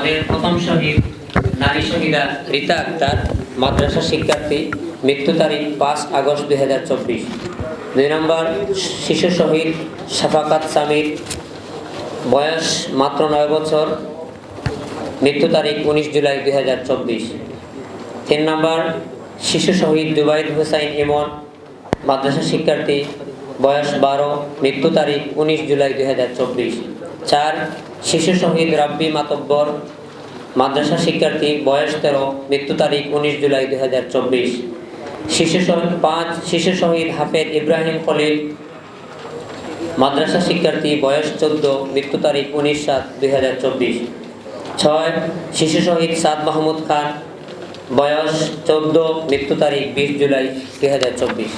আমাদের প্রথম শহীদ, নারী শহীদা রীতা আক্তার, মাদ্রাসা শিক্ষার্থী, মৃত্যু তারিখ পাঁচ আগস্ট দুই হাজার চব্বিশ। দুই নম্বর, শিশু শহীদ শাফাকাত সামির, বয়স মাত্র নয় বছর, মৃত্যু তারিখ উনিশ জুলাই দুই হাজার চব্বিশ। তিন নম্বর, শিশু শহীদ জুবাইদ হুসাইন ইমন, মাদ্রাসা শিক্ষার্থী, বয়স বারো, মৃত্যু তারিখ উনিশ জুলাই দুই হাজার চব্বিশ। চার শিশু শহীদ রাব্বি মাতব্বর, মাদ্রাসা শিক্ষার্থী, বয়স তেরো, মৃত্যু তারিখ উনিশ জুলাই দুই হাজার চব্বিশ। শিশু শহীদ পাঁচ, শিশু শহীদ হাফেজ ইব্রাহিম খলিল। মাদ্রাসা শিক্ষার্থী, বয়স চোদ্দ, মৃত্যু তারিখ উনিশ সাত দুই হাজার চব্বিশ। ছয়, শিশু শহীদ সাদ মাহমুদ খান। বয়স চোদ্দ, মৃত্যু তারিখ বিশ জুলাই দুই হাজার চব্বিশ।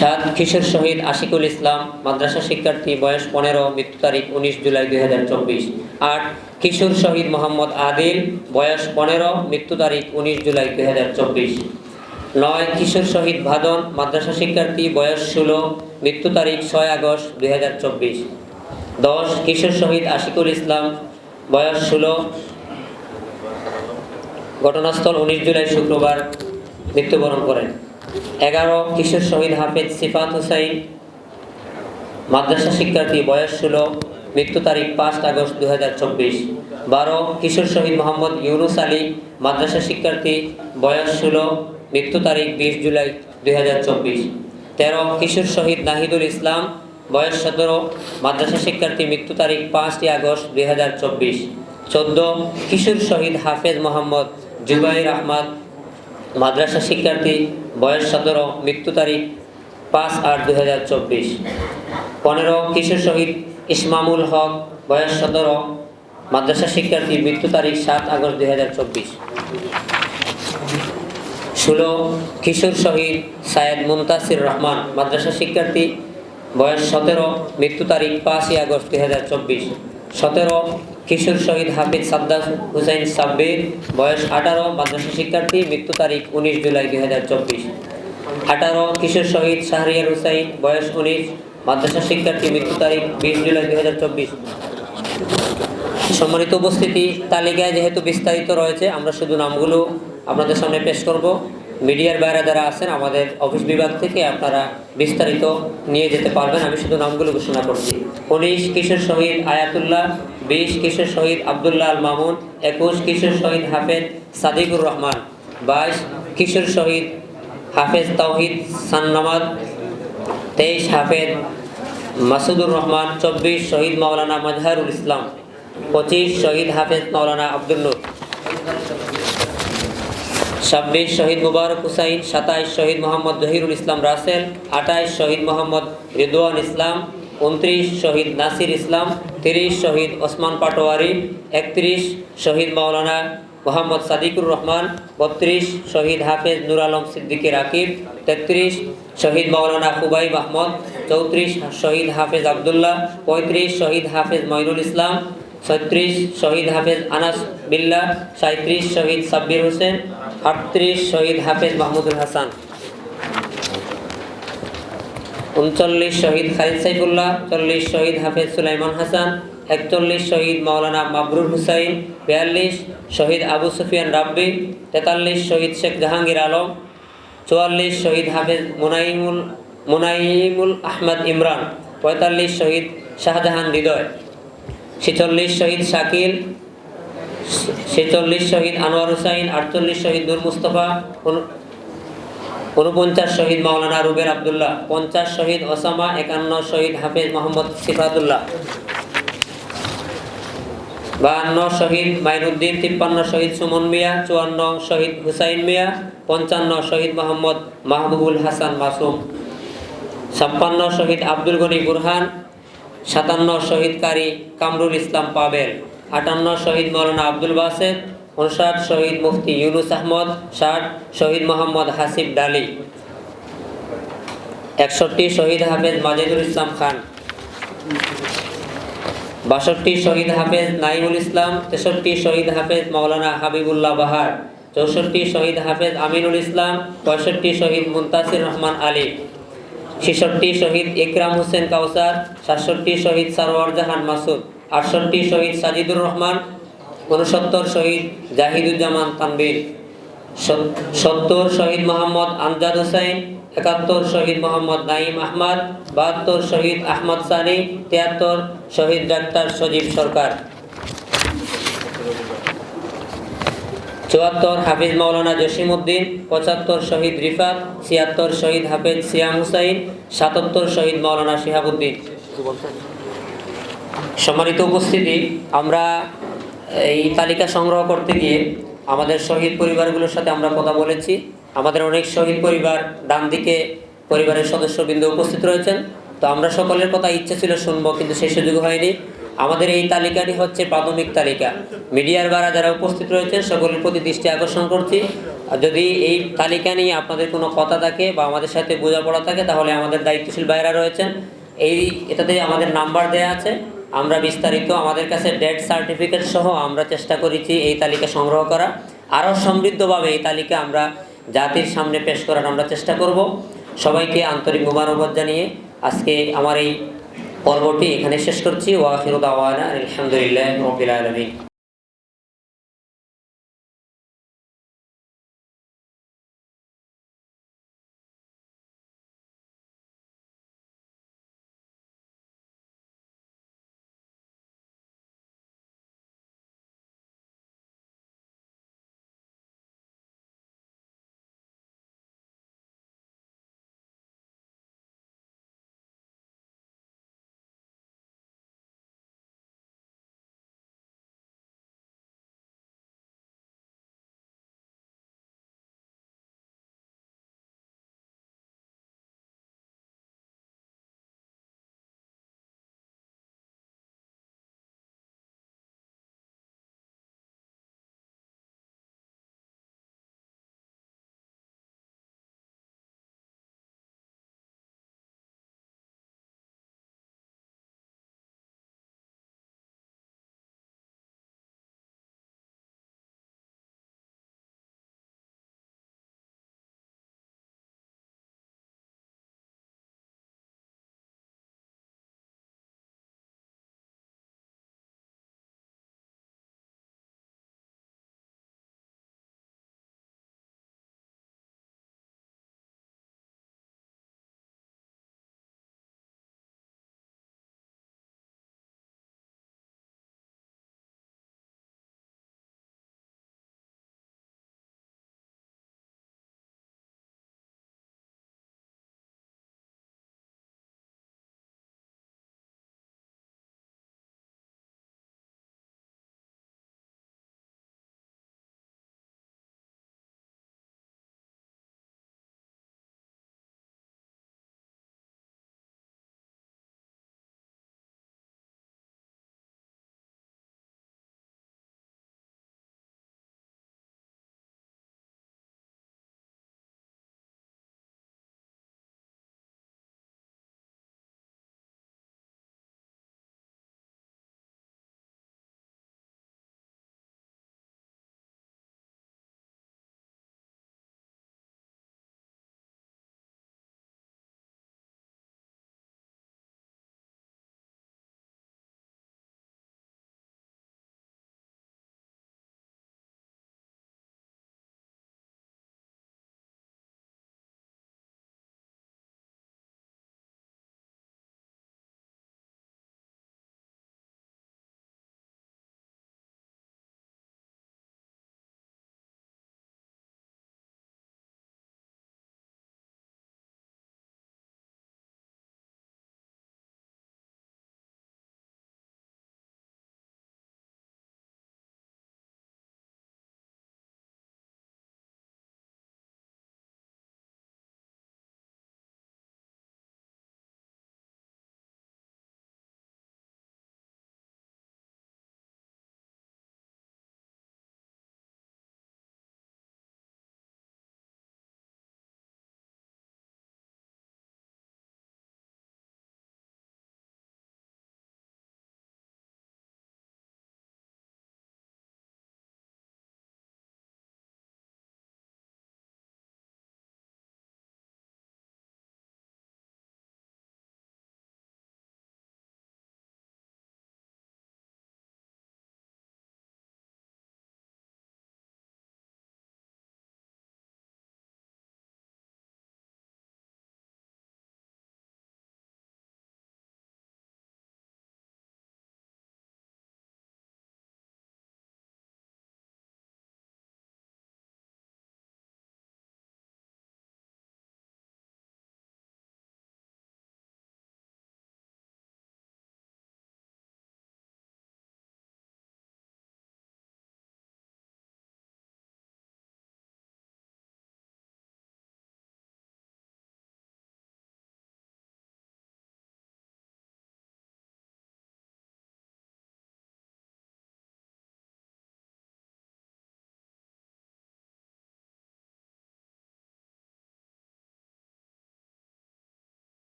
সাত কিশোর শহীদ আশিকুল ইসলাম, মাদ্রাসা শিক্ষার্থী, বয়স পনেরো, মৃত্যু তারিখ উনিশ জুলাই দুই হাজার চব্বিশ। আট কিশোর শহীদ মোহাম্মদ আদিল, বয়স পনেরো, মৃত্যু তারিখ উনিশ জুলাই দুই হাজার চব্বিশ। নয় কিশোর শহীদ ভাদন, মাদ্রাসা শিক্ষার্থী, বয়স ষোলো, মৃত্যু তারিখ ছয় আগস্ট দুই হাজার চব্বিশ। দশ কিশোর শহীদ আশিকুল ইসলাম, বয়স ষোলো, ঘটনাস্থল উনিশ জুলাই শুক্রবার মৃত্যুবরণ করেন। এগারো, কিশোর শহীদ হাফেজ সিফাত হুসাইন। মাদ্রাসা শিক্ষার্থী, বয়স ষোলো, মৃত্যু তারিখ পাঁচ আগস্ট দু হাজার চব্বিশ। বারো, কিশোর শহীদ মোহাম্মদ ইউনুস আলী, মাদ্রাসা শিক্ষার্থী, বয়স ষোলো, মৃত্যু তারিখ বিশ জুলাই দুই হাজার চব্বিশ। তেরো, কিশোর শহীদ নাহিদুল ইসলাম, বয়স সতেরো, মাদ্রাসা শিক্ষার্থী, মৃত্যু তারিখ পাঁচই আগস্ট দুই হাজার চব্বিশ। চোদ্দ, কিশোর শহীদ হাফেজ মোহাম্মদ জুবাইর আহমদ মাদ্রাসা শিক্ষার্থী, বয়স সতেরো, মৃত্যু তারিখ পাঁচ আট দুই হাজার চব্বিশ। পনেরো, কিশোর শহীদ ইসমামুল হক, বয়স সতেরো, মাদ্রাসা শিক্ষার্থী, মৃত্যু তারিখ সাত আগস্ট দুই হাজার চব্বিশ। ষোলো, কিশোর শহীদ সায়েদ মুমতাসির রহমান, মাদ্রাসা শিক্ষার্থী, বয়স সতেরো, মৃত্যু তারিখ পাঁচই আগস্ট দুই হাজার চব্বিশ। সতেরো কিশোর শহীদ হাফিজ সাদ্দাস হুসাইন সাব্বির, বয়স আঠারো, মাদ্রাসা শিক্ষার্থী, মৃত্যু তারিখ উনিশ জুলাই দুই হাজার চব্বিশ। আঠারো কিশোর শহীদ শাহরিয়ার হুসাইন, বয়স উনিশ, মাদ্রাসা শিক্ষার্থী, মৃত্যু তারিখ বিশ জুলাই দুই হাজার চব্বিশ। সম্মানিত উপস্থিতি, তালিকায় যেহেতু বিস্তারিত রয়েছে, আমরা শুধু নামগুলো আপনাদের সামনে পেশ করব। মিডিয়ার বাইরে যারা আছেন, আমাদের অফিস বিভাগ থেকে আপনারা বিস্তারিত নিয়ে যেতে পারবেন। আমি শুধু নামগুলো ঘোষণা করছি। উনিশ কিশোর শহীদ আয়াতুল্লাহ, বিশ কিশোর শহীদ আবদুল্লাহ আল মামুন, একুশ কিশোর শহীদ হাফেজ সাদিকুর রহমান, বাইশ কিশোর শহীদ হাফেজ তৌহিদ সান্নামাদ, তেইশ হাফেজ মাসুদুর রহমান, চব্বিশ শহীদ মাওলানা মজহারুল ইসলাম, পঁচিশ শহীদ হাফেজ মাওলানা আব্দুল ছাব্বিশ শহীদ মুবারক হুসাইন, সাতাইশ শহীদ মোহাম্মদ জহিরুল ইসলাম রাসেল, আঠাইশ শহীদ মোহাম্মদ রিদওয়ান ইসলাম, উনত্রিশ শহীদ নাসির ইসলাম, তিরিশ শহীদ ওসমান পাটোয়ারি, একত্রিশ শহীদ মাওলানা মোহাম্মদ সাদিকুর রহমান, বত্রিশ শহীদ হাফেজ নুর আলম সিদ্দিকী রাকিব, তেত্রিশ শহীদ মাওলানা হুবাইব আহমদ চৌত্রিশ শহীদ হাফেজ আবদুল্লাহ, পঁয়ত্রিশ শহীদ হাফেজ মঈনুল ইসলাম, ছত্রিশ শহীদ হাফেজ আনাস বিল্লাহ সাঁত্রিশ শহীদ সাব্বির হোসেন আটত্রিশ শহীদ হাফেজ মাহমুদুল হাসান। উনচল্লিশ শহীদ খালিদ সাইফুল্লাহ, চল্লিশ শহীদ হাফেজ সুলাইমান হাসান, একচল্লিশ শহীদ মাওলানা মাবরুর হুসাইন, বিয়াল্লিশ শহীদ আবু সুফিয়ান রাব্বি, তেতাল্লিশ শহীদ শেখ জাহাঙ্গীর আলম, চুয়াল্লিশ শহীদ হাফেজ মুনাইমুল মুনাইমুল আহমদ ইমরান, পঁয়তাল্লিশ শহীদ শাহজাহান হৃদয়, ছেচল্লিশ শহীদ শাকিল ছেচল্লিশ শহীদ আনোয়ার হুসাইন আটচল্লিশ শহীদ নূর মুস্তফা উনপঞ্চাশ শহীদ মাওলানা রুবের আবদুল্লাহ, পঞ্চাশ শহীদ ওসামা, একান্ন শহীদ হাফেজ মোহাম্মদ সিফাতুল্লাহ, বাহান্ন শহীদ মাইনুদ্দিন, তিপ্পান্ন শহীদ সুমন মিয়া, চুয়ান্ন শহীদ হুসাইন মিয়া, পঞ্চান্ন শহীদ মোহাম্মদ মাহবুবুল হাসান মাসুম, ছাপ্পান্ন শহীদ আব্দুল গনি বুরহান, সাতান্ন শহীদ কারি কামরুল ইসলাম পাবেল। আটান্ন শহীদ মৌলানা আব্দুল বাসেদ উনষাট শহীদ মুফতি ইউনুস আহমদ, ষাট শহীদ মোহাম্মদ হাসিব ডালি। একষট্টি শহীদ হাফেজ মাজেদুল ইসলাম খান। বাষট্টি শহীদ হাফেজ নাইমুল ইসলাম, তেষট্টি শহীদ হাফেজ মৌলানা হাবিবুল্লাহ বাহার, চৌষট্টি শহীদ হাফেজ আমিনুল ইসলাম, পঁয়ষট্টি শহীদ মুন্তাসির রহমান আলী। ছেষট্টি শহীদ ইকরাম হোসেন কাউসার, সাতষট্টি শহীদ সারোয়ার জাহান মাসুদ। আটষট্টি শহীদ সাজিদুর রহমান উনসত্তর শহীদ জাহিদুজ্জামান তানবীর সত- সত্তর শহীদ মোহাম্মদ আমজাদ হোসেন, একাত্তর শহীদ মোহাম্মদ নাইম আহমদ, বাহাত্তর শহীদ আহমদ সানি, তিয়াত্তর শহীদ ডাক্তার সজীব সরকার। চুয়াত্তর হাফিজ মাওলানা জসিম উদ্দিন পঁচাত্তর শহীদ রিফাত, ছিয়াত্তর শহীদ হাফেজ সিয়াম হুসাইন, সাতাত্তর শহীদ মাওলানা শিহাবুদ্দিন। সম্মানিত উপস্থিতি, আমরা এই তালিকা সংগ্রহ করতে গিয়ে আমাদের শহীদ পরিবারগুলোর সাথে আমরা কথা বলেছি। আমাদের অনেক শহীদ পরিবার ডান দিকে পরিবারের সদস্যবৃন্দ উপস্থিত রয়েছেন। তো আমরা সকলের কথা ইচ্ছে ছিল শুনব, কিন্তু সেই সুযোগ হয়নি। আমাদের এই তালিকাটি হচ্ছে প্রাথমিক তালিকা। মিডিয়ার দ্বারা যারা উপস্থিত রয়েছেন, সকলের প্রতি দৃষ্টি আকর্ষণ করছি। যদি এই তালিকা নিয়ে আপনাদের কোনো কথা থাকে বা আমাদের সাথে বোঝাপড়া থাকে, তাহলে আমাদের দায়িত্বশীল বাইরা রয়েছেন। এই এটাতে আমাদের নাম্বার দেয়া আছে। আমরা বিস্তারিত আমাদের কাছে ডেট সার্টিফিকেট সহ আমরা চেষ্টা করেছি এই তালিকা সংগ্রহ করা। আরও সমৃদ্ধভাবে এই তালিকা আমরা জাতির সামনে পেশ করার আমরা চেষ্টা করব। সবাইকে আন্তরিক মুবারকবাদ জানিয়ে আজকে আমার এই পর্বটি এখানে শেষ করছি। ওয়াখিরুদ আওয়ানা আলহামদুলিল্লাহ রবিল আলমিন।